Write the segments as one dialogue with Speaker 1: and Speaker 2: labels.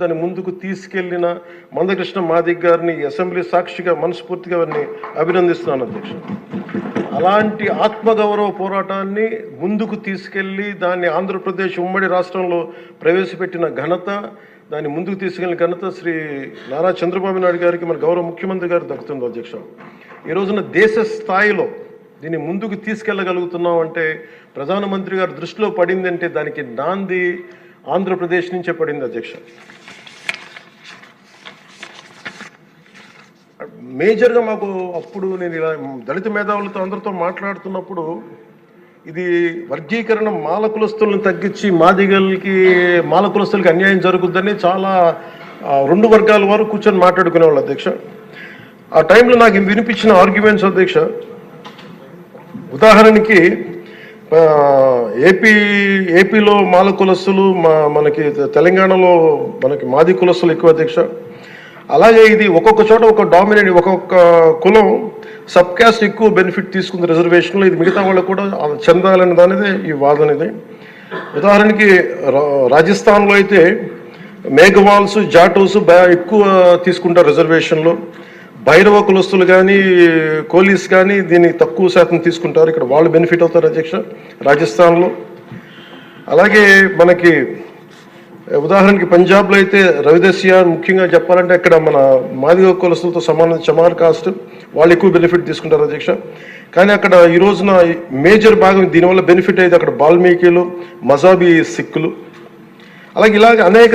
Speaker 1: దాన్ని ముందుకు తీసుకెళ్ళిన మందకృష్ణ మాదిక్ గారిని అసెంబ్లీ సాక్షిగా మనస్ఫూర్తిగా వారిని అభినందిస్తున్నాను అధ్యక్ష. అలాంటి ఆత్మగౌరవ పోరాటాన్ని ముందుకు తీసుకెళ్ళి దాన్ని ఆంధ్రప్రదేశ్ ఉమ్మడి రాష్ట్రంలో ప్రవేశపెట్టిన ఘనత దాన్ని ముందుకు తీసుకెళ్ళిన ఘనత శ్రీ నారా చంద్రబాబు నాయుడు గారికి మన గౌరవ ముఖ్యమంత్రి గారు దక్కుతుంది అధ్యక్ష. ఈ రోజున దేశ స్థాయిలో దీన్ని ముందుకు తీసుకెళ్ళగలుగుతున్నాం అంటే ప్రధానమంత్రి గారి దృష్టిలో పడిందంటే దానికి నాంది ఆంధ్రప్రదేశ్ నుంచే పడింది అధ్యక్ష. మేజర్గా మాకు అప్పుడు నేను ఇలా దళిత మేధావులతో అందరితో మాట్లాడుతున్నప్పుడు ఇది వర్గీకరణ మాలకులస్తులను తగ్గించి మాదిగలకి మాలకులస్తులకి అన్యాయం జరుగుద్దని చాలా రెండు వర్గాల వారు కూర్చొని మాట్లాడుకునేవాళ్ళు అధ్యక్ష. ఆ టైంలో నాకు వినిపించిన ఆర్గ్యుమెంట్స్ అధ్యక్ష. ఉదాహరణకి ఏపీ ఏపీలో మాల కులస్తులు మా మనకి తెలంగాణలో మనకి మాది కులస్తులు ఎక్కువ అధ్యక్ష. అలాగే ఇది ఒక్కొక్క చోట ఒక డామినేట్ ఒక్కొక్క కులం సబ్ క్యాస్ట్ ఎక్కువ బెనిఫిట్ తీసుకుంది రిజర్వేషన్లో ఇది మిగతా వాళ్ళకు కూడా చెందాలనే దానిదే ఈ వాదన ఇది ఉదాహరణకి రా- రాజస్థాన్లో అయితే మేఘవాల్స్ జాటోస్ బ్యా ఎక్కువ తీసుకుంటారు రిజర్వేషన్లో భైరవ కులస్తులు కానీ కోలీస్ కానీ దీన్ని తక్కువ శాతం తీసుకుంటారు. ఇక్కడ వాళ్ళు బెనిఫిట్ అవుతారు అధ్యక్ష రాజస్థాన్లో. అలాగే మనకి ఉదాహరణకి పంజాబ్లో అయితే రవిదస్య ముఖ్యంగా చెప్పాలంటే అక్కడ మన మాదిగ కులస్తులతో సమాన చమార్ కాస్ట్ వాళ్ళు ఎక్కువ బెనిఫిట్ తీసుకుంటారు అధ్యక్ష. కానీ అక్కడ ఈ రోజున మేజర్ భాగం దీనివల్ల బెనిఫిట్ అయితే అక్కడ బాల్మీకిలు మజాబీ సిక్కులు. అలాగే ఇలాగ అనేక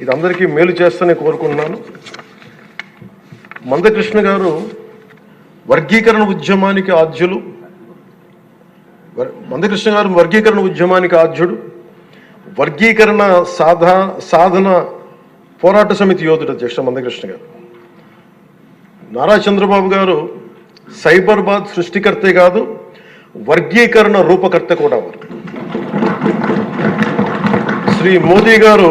Speaker 1: ఇది అందరికీ మేలు చేస్తూనే కోరుకుంటున్నాను. మందకృష్ణ గారు వర్గీకరణ ఉద్యమానికి ఆద్యులు. మందకృష్ణ గారు వర్గీకరణ ఉద్యమానికి ఆద్యుడు. వర్గీకరణ సాధా సాధన పోరాట సమితి యోధుడు అధ్యక్ష మందకృష్ణ గారు. నారా చంద్రబాబు గారు సైబర్బాద్ సృష్టికర్తే కాదు వర్గీకరణ రూపకర్త కూడా వారు. శ్రీ మోదీ గారు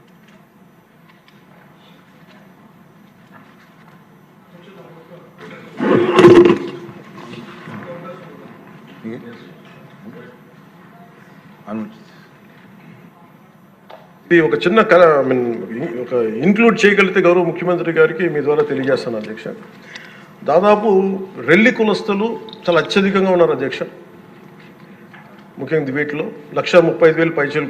Speaker 1: ఇది ఒక చిన్న క- ఐ మీన్ ఒక ఇంక్లూడ్ చేయగలిగితే గౌరవ ముఖ్యమంత్రి గారికి మీ ద్వారా తెలియజేస్తాను అధ్యక్ష. దాదాపు రెల్లి కులస్తులు చాలా అత్యధికంగా ఉన్నారు అధ్యక్ష. ముఖ్యంగా వీటిలో లక్ష ముప్పై ఐదు వేలు పైచలు